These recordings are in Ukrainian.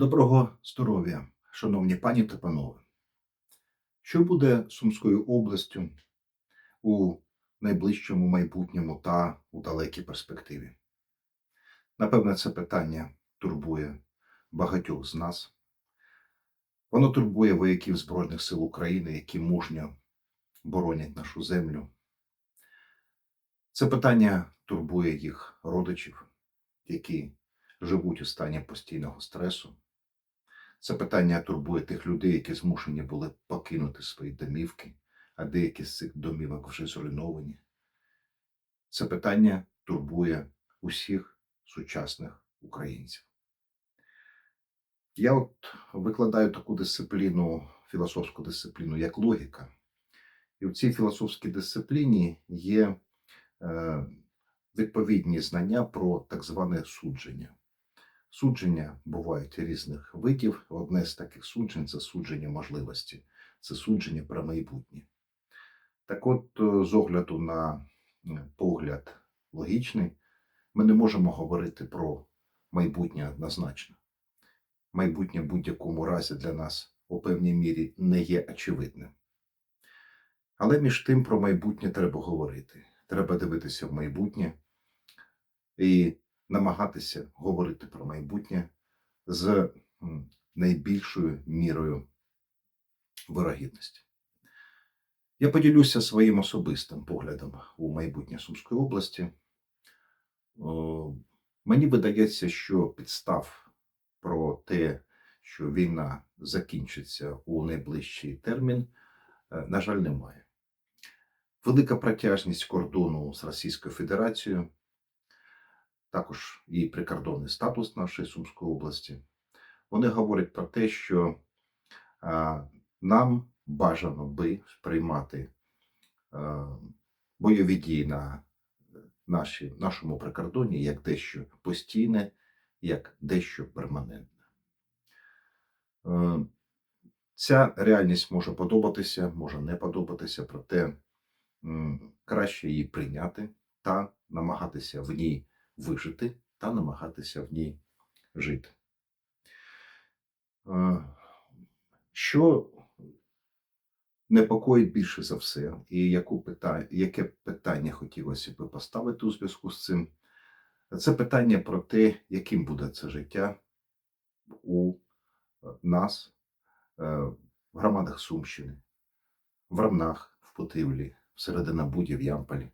Доброго здоров'я, шановні пані та панове. Що буде Сумською областю у найближчому майбутньому та у далекій перспективі? Напевне, це питання турбує багатьох з нас. Воно турбує вояків Збройних сил України, які мужньо боронять нашу землю. Це питання турбує їх родичів, які живуть у стані постійного стресу. Це питання турбує тих людей, які змушені були покинути свої домівки, а деякі з цих домівок вже зруйновані. Це питання турбує усіх сучасних українців. Я от викладаю таку дисципліну, філософську дисципліну, як логіка. І в цій філософській дисципліні є е, відповідні знання про так зване судження. Судження бувають різних видів. Одне з таких суджень це судження можливості, це судження про майбутнє. Так от, е, з огляду на е, погляд логічний, ми не можемо говорити про майбутнє однозначно. Майбутнє в будь-якому разі для нас у певній мірі не є очевидним. Але між тим про майбутнє треба говорити. Треба дивитися в майбутнє і намагатися говорити про майбутнє з найбільшою мірою вирогідності. Я поділюся своїм особистим поглядом у майбутнє Сумської області. Мені видається, що підстав про те, що війна закінчиться у найближчий термін, е, на жаль, немає. Велика протяжність кордону з Російською Федерацією, також і прикордонний статус нашої Сумської області, вони говорять про те, що нам бажано би сприймати бойові дії на наші, нашому прикордоні як дещо постійне, як дещо перманентне. Е, Ця реальність може подобатися, може не подобатися, проте краще її прийняти та намагатися в ній вижити та намагатися в ній жити. Що непокоїть більше за все, і яку питання, яке питання хотілося б поставити у зв'язку з цим, це питання про те, яким буде це життя у е, нас, е, в громадах Сумщини, в Равнах, в Путивлі, в Серединобуді, в Ямполі,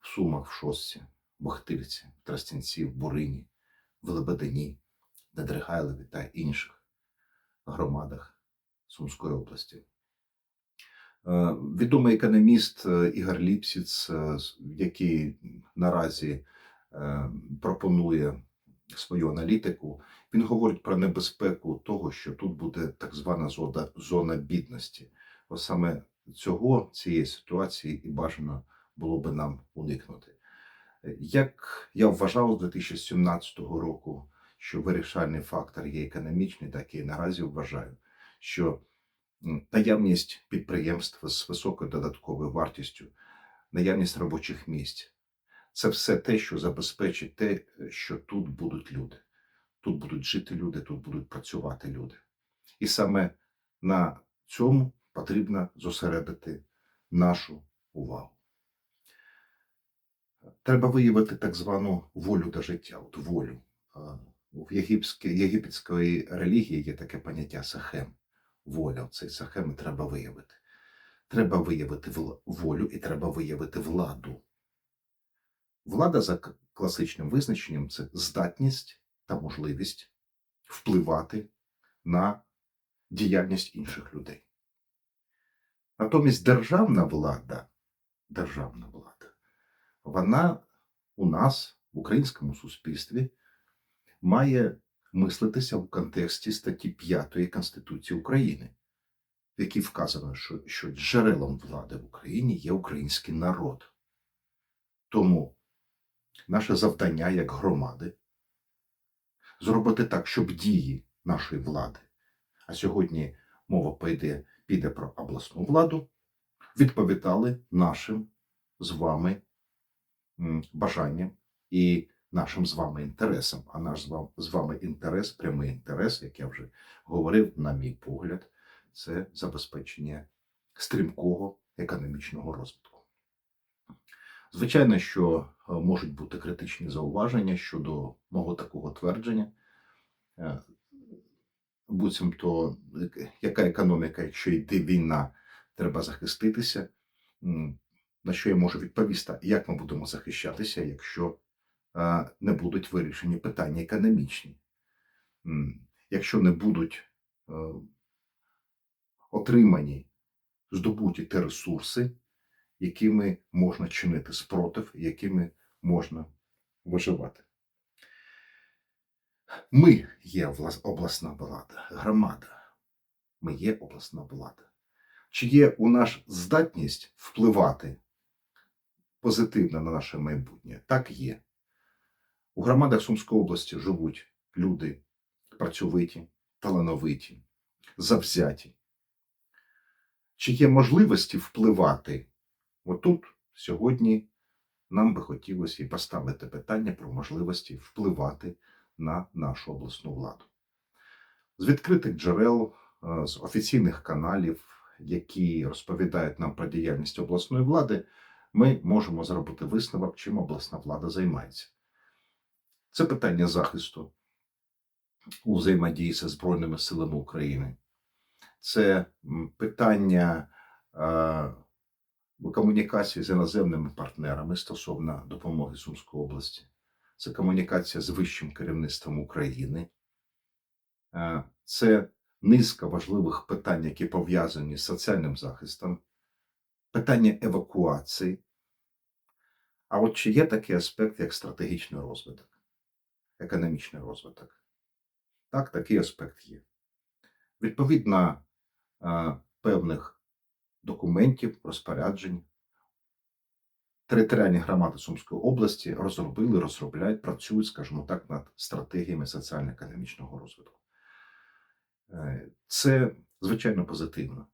в Сумах, в Шостці, в Бахтирці, Тростянці, Бурині, в Лебедині, Недригайлові та інших громадах Сумської області. Е, Відомий економіст е, Ігор Ліпсіц, е, який наразі пропонує свою аналітику, він говорить про небезпеку того, що тут буде так звана зона, зона бідності. Ось саме цього, цієї ситуації і бажано було би нам уникнути. Як я вважав з 2017 року, що вирішальний фактор є економічний, так і наразі вважаю, що наявність підприємств з високою додатковою вартістю, наявність робочих місць це все те, що забезпечить те, що тут будуть люди. Тут будуть жити люди, тут будуть працювати люди. І саме на цьому потрібно зосередити нашу увагу. Треба виявити так звану волю до життя, от волю. А, В єгипетської релігії є таке поняття сахем. Воля. Цей сахем треба виявити. Треба виявити волю і треба виявити владу. Влада за класичним визначенням це здатність та можливість впливати на діяльність інших людей. Натомість державна влада, державна влада, вона у нас в українському суспільстві має мислитися в контексті статті 5 Конституції України, в якій вказано, що, що джерелом влади в Україні є український народ. Тому наше завдання як громади зробити так, щоб дії нашої влади, а сьогодні мова піде, піде про обласну владу, відповідали нашим з вами бажанням і нашим з вами інтересам. А наш з вами, інтерес, прямий інтерес, як я вже говорив, на мій погляд, це забезпечення стрімкого економічного розвитку. Звичайно, що е, можуть бути критичні зауваження щодо мого такого твердження. Е, Буцімто, е, яка економіка, якщо йде війна, треба захиститися. На що я можу відповісти, як ми будемо захищатися, якщо е, не будуть вирішені питання економічні, якщо не будуть е, отримані здобуті ті ресурси, якими можна чинити спротив, якими можна виживати. Ми є обласна влада, громада. Ми є обласна влада. Чи є у нас здатність впливати позитивно на наше майбутнє? Так є. У громадах Сумської області живуть люди працьовиті, талановиті, завзяті. Чи є можливості впливати? Отут сьогодні нам би хотілося і поставити питання про можливості впливати на нашу обласну владу. З відкритих джерел, е, з офіційних каналів, які розповідають нам про діяльність обласної влади, ми можемо зробити висновок, чим обласна влада займається. Це питання захисту у взаємодії зі Збройними силами України. Це питання е, комунікації з іноземними партнерами стосовно допомоги Сумської області. Це комунікація з вищим керівництвом України. Е, Це низка важливих питань, які пов'язані з соціальним захистом, питання евакуації. А от чи є такий аспект, як стратегічний розвиток, економічний розвиток? Так, такий аспект є. Відповідно е, певних документів, розпоряджень, територіальні громади Сумської області розробили, розробляють, працюють, скажімо так, над стратегіями соціально-економічного розвитку. Е, Це звичайно позитивно.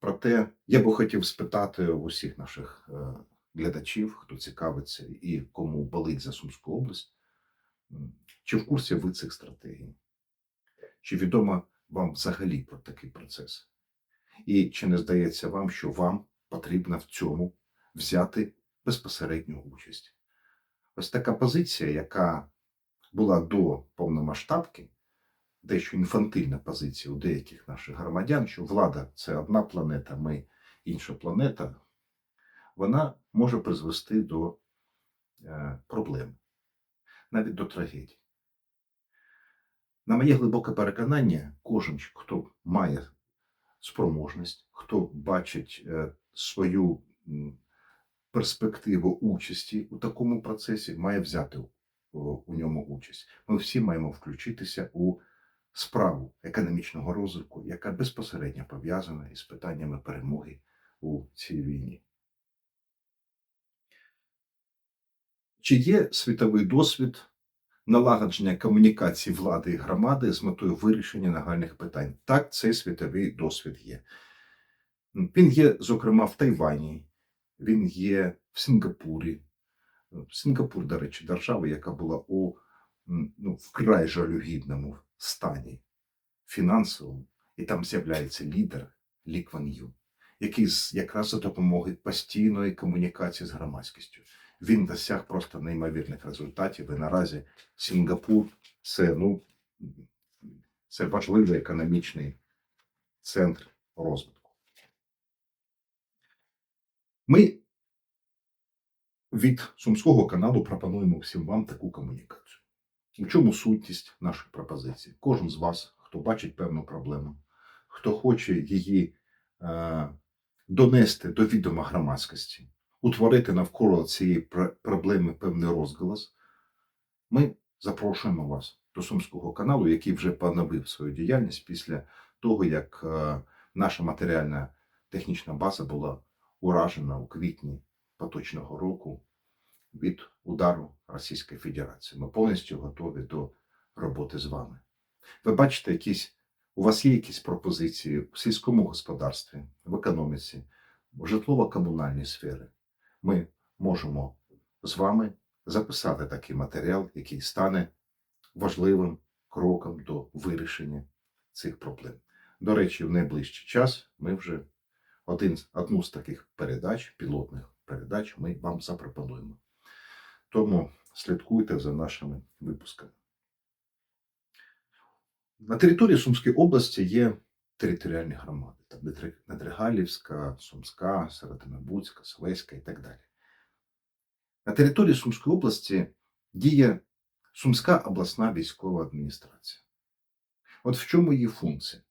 Проте я би хотів спитати у всіх наших е, глядачів, хто цікавиться і кому болить за Сумську область, чи в курсі ви цих стратегій? Чи відомо вам взагалі про такий процес? І чи не здається вам, що вам потрібно в цьому взяти безпосередню участь? Ось така позиція, яка була до повномасштабки, дещо інфантильна позиція у деяких наших громадян, що влада це одна планета, ми інша планета, вона може призвести до е, проблем, навіть до трагедії. На моє глибоке переконання, кожен, хто має спроможність, хто бачить е, свою перспективу участі у такому процесі, має взяти у, у ньому участь. Ми всі маємо включитися у справу економічного розвитку, яка безпосередньо пов'язана із питаннями перемоги у цій війні. Чи є світовий досвід налагодження комунікації влади і громади з метою вирішення нагальних питань? Так, цей світовий досвід є. Він є, зокрема, в Тайвані, він є в Сінгапурі. Сінгапур, до речі, держава, яка була у ну, вкрай жалюгідному стані фінансовому, і там з'являється лідер Лі Кван Ю, який якраз за допомогою постійної комунікації з громадськістю. Він досяг просто неймовірних результатів. І наразі Сінгапур це, ну, це важливий економічний центр розвитку. Ми від Сумського каналу пропонуємо всім вам таку комунікацію. У чому сутність наших пропозицій? Кожен з вас, хто бачить певну проблему, хто хоче її е, донести до відома громадськості, утворити навколо цієї проблеми певний розголос, ми запрошуємо вас до Сумського каналу, який вже поновив свою діяльність після того, як е, наша матеріальна технічна база була уражена у квітні поточного року від удару Російської Федерації. Ми повністю готові до роботи з вами. Ви бачите, якісь, у вас є якісь пропозиції в сільському господарстві, в економіці, в житлово-комунальній сфері. Ми можемо з вами записати такий матеріал, який стане важливим кроком до вирішення цих проблем. До речі, в найближчий час ми вже один, одну з таких передач, пілотних передач, ми вам запропонуємо. Тому слідкуйте за нашими випусками. На території Сумської області є територіальні громади. Там Недригалівська, Сумська, Серединобудська, Селеська і так далі. На території Сумської області діє Сумська обласна військова адміністрація. От в чому її функція?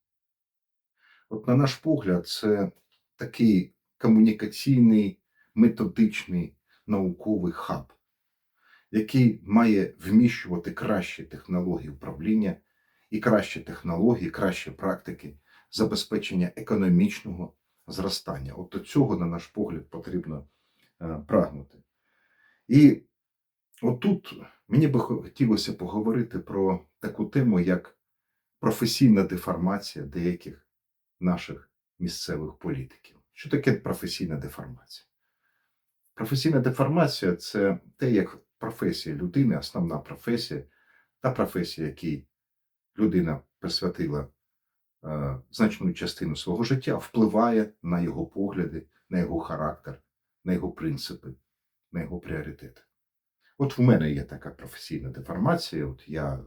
От, на наш погляд, це такий комунікаційний, методичний науковий хаб, який має вміщувати кращі технології управління і кращі технології, кращі практики забезпечення економічного зростання. От до цього, на наш погляд, потрібно е, прагнути. І отут мені би хотілося поговорити про таку тему, як професійна деформація деяких наших місцевих політиків. Що таке професійна деформація? Професійна деформація це те, як професія людини, основна професія, та професія, якій людина присвятила значну частину свого життя, впливає на його погляди, на його характер, на його принципи, на його пріоритети. От в мене є така професійна деформація. От я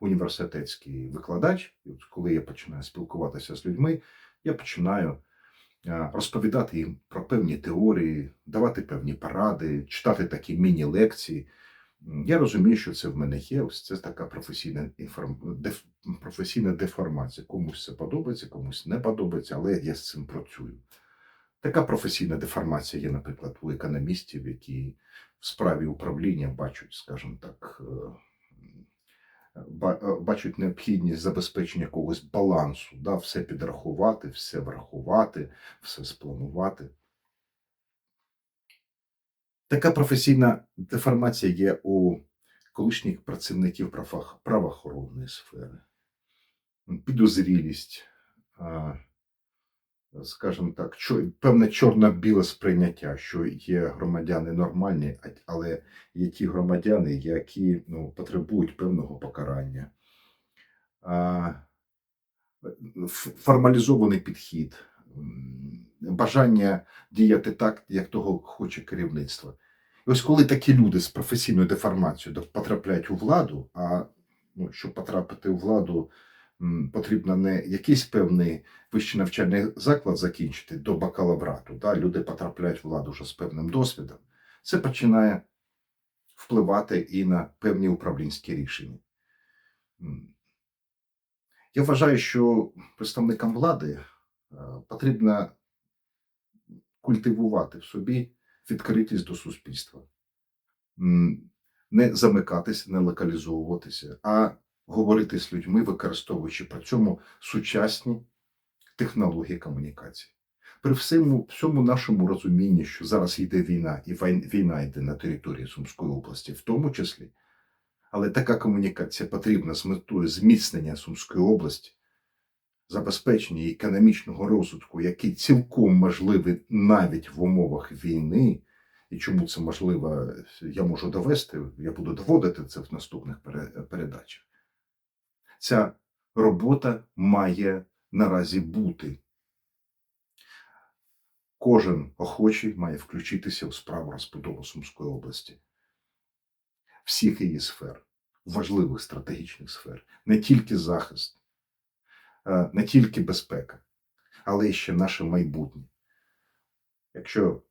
університетський викладач, і от коли я починаю спілкуватися з людьми, я починаю е, розповідати їм про певні теорії, давати певні поради, читати такі міні-лекції. Я розумію, що це в мене є. Ось це така професійна інформ... професійна деформація. Комусь це подобається, комусь не подобається, але я з цим працюю. Така професійна деформація є, наприклад, у економістів, які в справі управління бачать, скажімо так, е, е, бачать необхідність забезпечення якогось балансу, да, все підрахувати, все врахувати, все спланувати. Така професійна деформація є у колишніх працівників правоох- правоохоронної сфери. Підозрілість, скажімо так, певне чорно-біле сприйняття, що є громадяни нормальні, але є ті громадяни, які ну, потребують певного покарання. Формалізований підхід, бажання діяти так, як того хоче керівництво. І ось коли такі люди з професійною деформацією потрапляють у владу, а ну, щоб потрапити у владу, потрібно не якийсь певний вищий навчальний заклад закінчити до бакалаврату. Да? Люди потрапляють в владу вже з певним досвідом. Це починає впливати і на певні управлінські рішення. Я вважаю, що представникам влади е, потрібно культивувати в собі відкритість до суспільства, не замикатися, не локалізовуватися, а говорити з людьми, використовуючи при цьому сучасні технології комунікації. При всьому, всьому нашому розумінні, що зараз йде війна, і війна йде на території Сумської області, в тому числі, але така комунікація потрібна з метою зміцнення Сумської області, забезпечення економічного розвитку, який цілком можливий навіть в умовах війни. І чому це можливо, я можу довести, я буду доводити це в наступних передачах. Ця робота має наразі бути. Кожен охочий має включитися у справу розбудови Сумської області, всіх її сфер, важливих стратегічних сфер, не тільки захист, е, не тільки безпека, але й ще наше майбутнє. Якщо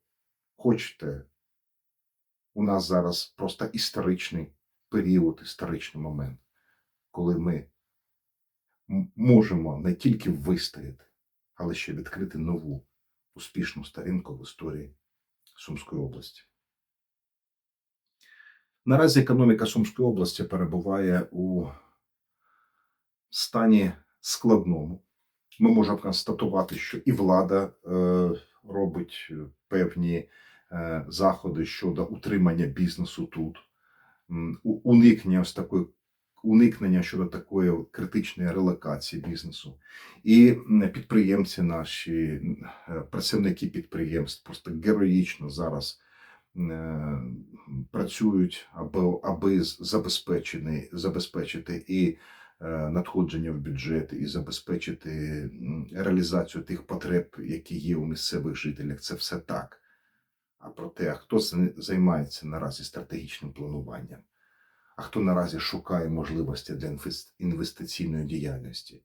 хочете, у нас зараз просто історичний період, історичний момент, коли ми можемо не тільки вистояти, але ще відкрити нову успішну сторінку в історії Сумської області. Наразі економіка Сумської області перебуває у стані складному. Ми можемо констатувати, що і влада е, робить певні е, заходи щодо утримання бізнесу тут, уникнення ось такої уникнення щодо такої критичної релокації бізнесу. І підприємці наші, е, працівники підприємств просто героїчно зараз е, працюють, аби, аби забезпечені, забезпечити і е, надходження в бюджет, і забезпечити реалізацію тих потреб, які є у місцевих жителях. Це все так. А про те, хто займається наразі стратегічним плануванням, а хто наразі шукає можливості для інвестиційної діяльності,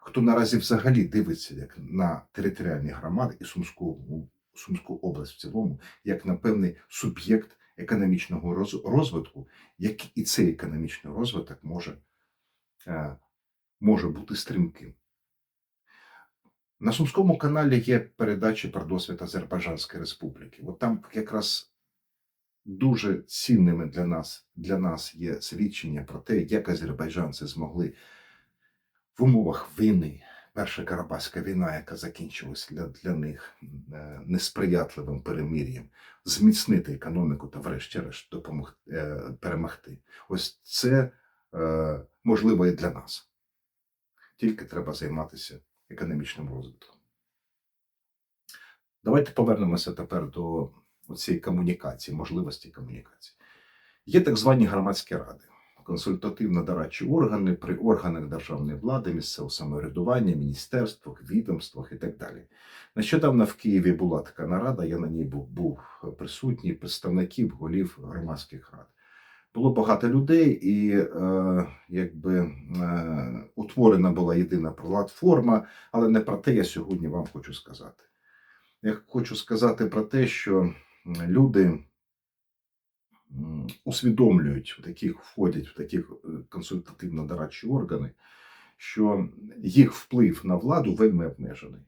хто наразі взагалі дивиться як на територіальні громади і Сумську, Сумську область в цілому, як на певний суб'єкт економічного розвитку, як і цей економічний розвиток може, е, може бути стрімким. На Сумському каналі є передачі про досвід Азербайджанської Республіки. От там якраз дуже цінними для нас, для нас є свідчення про те, як азербайджанці змогли в умовах війни, Перша Карабаська війна, яка закінчилась для, для них е, несприятливим перемир'ям, зміцнити економіку та, врешті-решт, допомогти е, перемогти. Ось це е, можливо і для нас. Тільки треба займатися економічним розвитком. Давайте повернемося тепер до цієї комунікації, можливості комунікації. Є так звані громадські ради, консультативно-дорадчі органи при органах державної влади, місцевого самоврядування, міністерствах, відомствах і так далі. Нещодавно в Києві була така нарада, я на ній був, був присутній, представників голів громадських рад. Було багато людей, і е, якби е, утворена була єдина платформа, але не про те я сьогодні вам хочу сказати. Я хочу сказати про те, що люди усвідомлюють, в таких входять в таких е, консультативно-дорадчі органи, що їх вплив на владу вельми обмежений.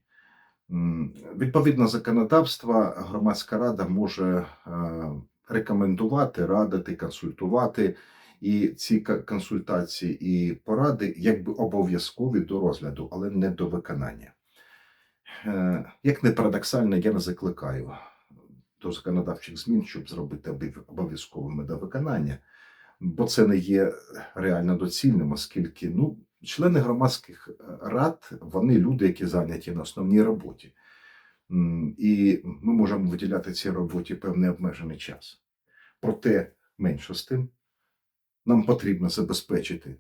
Відповідно законодавства, громадська рада може е, рекомендувати, радити, консультувати. І ці консультації і поради якби обов'язкові до розгляду, але не до виконання. Е, Як не парадоксально, я не закликаю до законодавчих змін, щоб зробити обов- обов'язковими до виконання, бо це не є реально доцільним, оскільки ну, члени громадських е, рад вони люди, які зайняті на основній роботі. І ми можемо виділяти цій роботі певний обмежений час. Проте, менше з тим, нам потрібно забезпечити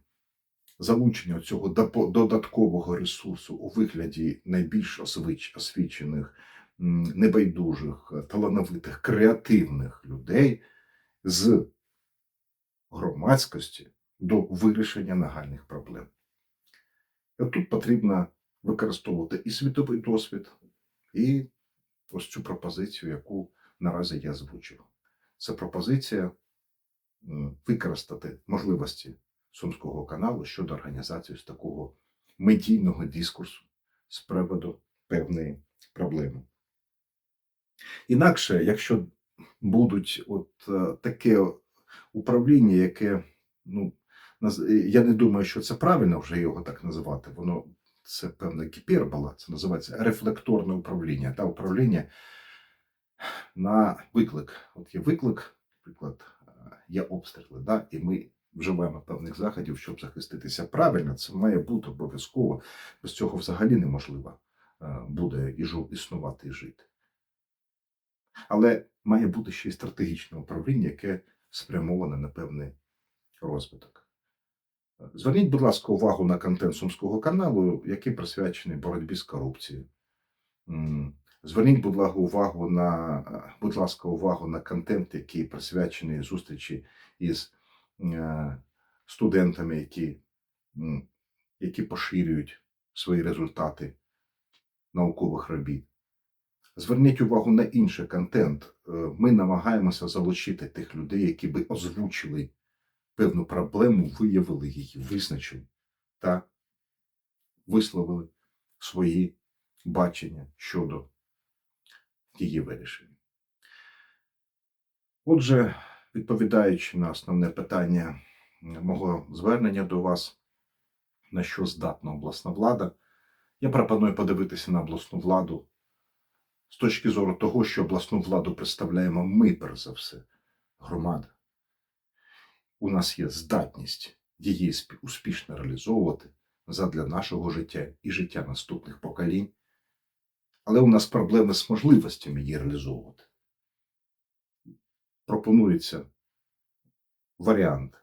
залучення цього додаткового ресурсу у вигляді найбільш освіч- освічених, небайдужих, талановитих, креативних людей з громадськості до вирішення нагальних проблем. І тут потрібно використовувати і світовий досвід, і ось цю пропозицію, яку наразі я озвучив. Це пропозиція використати можливості Сумського каналу щодо організації з такого медійного дискурсу з приводу певної проблеми. Інакше, якщо будуть от е, таке управління, яке, ну, я не думаю, що це правильно вже його так називати, воно це певна гіпербола, це називається рефлекторне управління та управління на виклик. От є виклик, наприклад, е, є обстріли, да, і ми вживаємо певних заходів, щоб захиститися правильно. Це має бути обов'язково. Без цього взагалі неможливо е, буде існувати і жити. Але має бути ще й стратегічне управління, яке спрямоване на певний розвиток. Зверніть, будь ласка, увагу на контент Сумського каналу, який присвячений боротьбі з корупцією. Зверніть, будь ласка, увагу на, будь ласка, увагу на контент, який присвячений зустрічі із е, студентами, які, які поширюють свої результати наукових робіт. Зверніть увагу на інший контент. Е, Ми намагаємося залучити тих людей, які би озвучили певну проблему, виявили її, визначили та висловили свої бачення щодо її вирішення. Отже, відповідаючи на основне питання мого звернення до вас, на що здатна обласна влада, я пропоную подивитися на обласну владу з точки зору того, що обласну владу представляємо ми, перш за все, громада. У нас є здатність її успішно реалізовувати задля нашого життя і життя наступних поколінь. Але у нас проблеми з можливостями її реалізовувати. пропонується варіант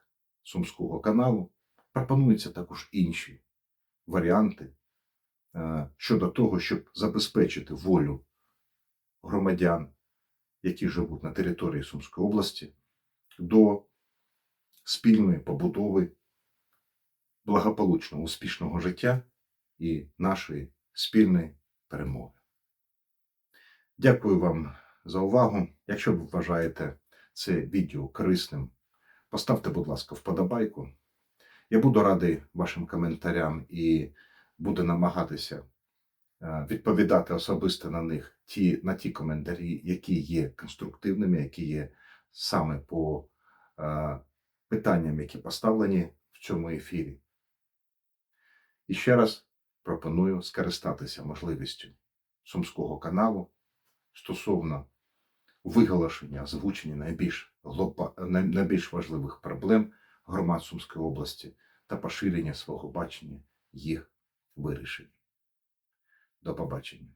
Сумського каналу, пропонуються також інші варіанти е, щодо того, щоб забезпечити волю громадян, які живуть на території Сумської області, до спільної побудови благополучного, успішного життя і нашої спільної перемоги. Дякую вам за увагу. Якщо ви вважаєте це відео корисним, поставте, будь ласка, вподобайку. Я буду радий вашим коментарям і буду намагатися відповідати особисто на них ті, на ті коментарі, які є конструктивними, які є саме по е, питанням, які поставлені в цьому ефірі. І ще раз пропоную скористатися можливістю Сумського каналу стосовно виголошення, озвучення найбільш, глоба, найбільш важливих проблем громад Сумської області та поширення свого бачення їх вирішення. До побачення.